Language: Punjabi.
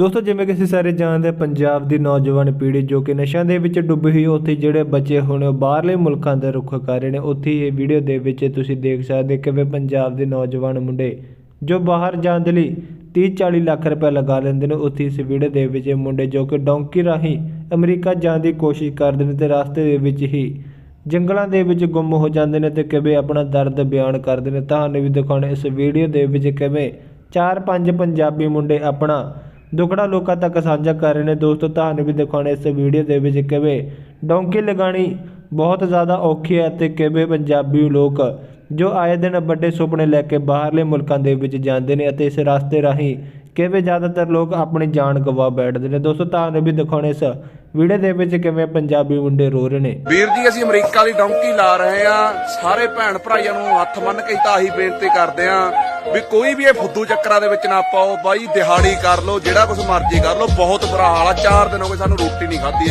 ਦੋਸਤੋ ਜਿਵੇਂ ਕਿ ਅਸੀਂ ਸਾਰੇ ਜਾਣਦੇ ਹਾਂ, ਪੰਜਾਬ ਦੀ ਨੌਜਵਾਨ ਪੀੜ੍ਹੀ ਜੋ ਕਿ ਨਸ਼ਿਆਂ ਦੇ ਵਿੱਚ ਡੁੱਬੀ ਹੋਈ ਉੱਥੇ ਜਿਹੜੇ ਬੱਚੇ ਹੁਣ ਉਹ ਬਾਹਰਲੇ ਮੁਲਕਾਂ ਦਾ ਰੁੱਖ ਕਰ ਰਹੇ ਨੇ। ਉੱਥੇ ਇਹ ਵੀਡੀਓ ਦੇ ਵਿੱਚ ਤੁਸੀਂ ਦੇਖ ਸਕਦੇ ਕਿਵੇਂ ਪੰਜਾਬ ਦੇ ਨੌਜਵਾਨ ਮੁੰਡੇ ਜੋ ਬਾਹਰ ਜਾਣ ਦੇ ਲਈ 30 40 ਲੱਖ ਰੁਪਏ ਲਗਾ ਲੈਂਦੇ ਨੇ ਉੱਥੇ ਇਸ ਵੀਡੀਓ ਦੇ ਵਿੱਚ ਇਹ ਮੁੰਡੇ ਜੋ ਕਿ ਡੌਂਕੀ ਰਾਹੀਂ ਅਮਰੀਕਾ ਜਾਣ ਦੀ ਕੋਸ਼ਿਸ਼ ਕਰਦੇ ਨੇ ਤੇ ਰਸਤੇ ਦੇ ਵਿੱਚ ਹੀ ਜੰਗਲਾਂ ਦੇ ਵਿੱਚ ਗੁੰਮ ਹੋ ਜਾਂਦੇ ਨੇ ਤੇ ਕਿਵੇਂ ਆਪਣਾ ਦਰਦ ਬਿਆਨ ਕਰਦੇ ਨੇ। ਤੁਹਾਨੂੰ ਵੀ ਦਿਖਾਉਣਾ ਇਸ ਵੀਡੀਓ ਦੇ ਵਿੱਚ ਕਿਵੇਂ ਚਾਰ ਪੰਜ ਪੰਜਾਬੀ ਮੁੰਡੇ ਆਪਣਾ ਦੁਖੜਾ ਲੋਕਾਂ ਤੱਕ ਸਾਂਝਾ ਕਰ ਰਹੇ ਨੇ। ਦੋਸਤੋ, ਤੁਹਾਨੂੰ ਵੀ ਦਿਖਾਉਣਾ ਇਸ ਵੀਡੀਓ ਦੇ ਵਿੱਚ ਕਿਵੇਂ ਡੌਂਕੀ ਲਗਾਣੀ ਬਹੁਤ ਜ਼ਿਆਦਾ ਔਖੀ ਹੈ ਤੇ ਕਿਵੇਂ ਪੰਜਾਬੀ ਲੋਕ ਜੋ ਆਏ ਦਿਨ ਵੱਡੇ ਸੁਪਨੇ ਲੈ ਕੇ ਬਾਹਰਲੇ ਮੁਲਕਾਂ ਦੇ ਵਿੱਚ ਜਾਂਦੇ ਨੇ ਅਤੇ ਇਸ ਰਸਤੇ ਰਾਹੀਂ ਕਿਵੇਂ ਜ਼ਿਆਦਾਤਰ ਲੋਕ ਆਪਣੀ ਜਾਨ ਗਵਾ ਬੈਠਦੇ ਨੇ। ਦੋਸਤੋ, ਤੁਹਾਨੂੰ ਵੀ ਦਿਖਾਉਣੇ ਇਸ ਵੀਡੀਓ ਦੇ ਵਿੱਚ ਕਿਵੇਂ ਪੰਜਾਬੀ ਮੁੰਡੇ ਰੋ ਰਹੇ ਨੇ। ਵੀਰ ਜੀ, ਅਸੀਂ ਅਮਰੀਕਾ ਦੀ ਡੌਂਕੀ ਲਾ ਰਹੇ ਆ ਸਾਰੇ ਭੈਣ ਭਰਾਈਆਂ ਨੂੰ ਹੱਥ ਮੰਨ ਕੇ ਤਾਂ ਆਹੀ ਬੇਨਤੀ ਕਰਦੇ ਆ ਵੀ ਕੋਈ ਵੀ ਇਹ ਫੁੱਦੂ ਚੱਕਰਾਂ ਦੇ ਵਿੱਚ ਨਾ ਪਾਓ ਬਾਈ, ਦਿਹਾੜੀ ਕਰ ਲਓ, ਜਿਹੜਾ ਕੁਝ ਮਰਜ਼ੀ ਕਰ ਲਓ, ਬਹੁਤ ਬੁਰਾ ਹਾਲ ਆ। ਚਾਰ ਦਿਨ ਹੋ ਗਏ ਸਾਨੂੰ ਰੋਟੀ ਨਹੀਂ ਖਾਧੀ।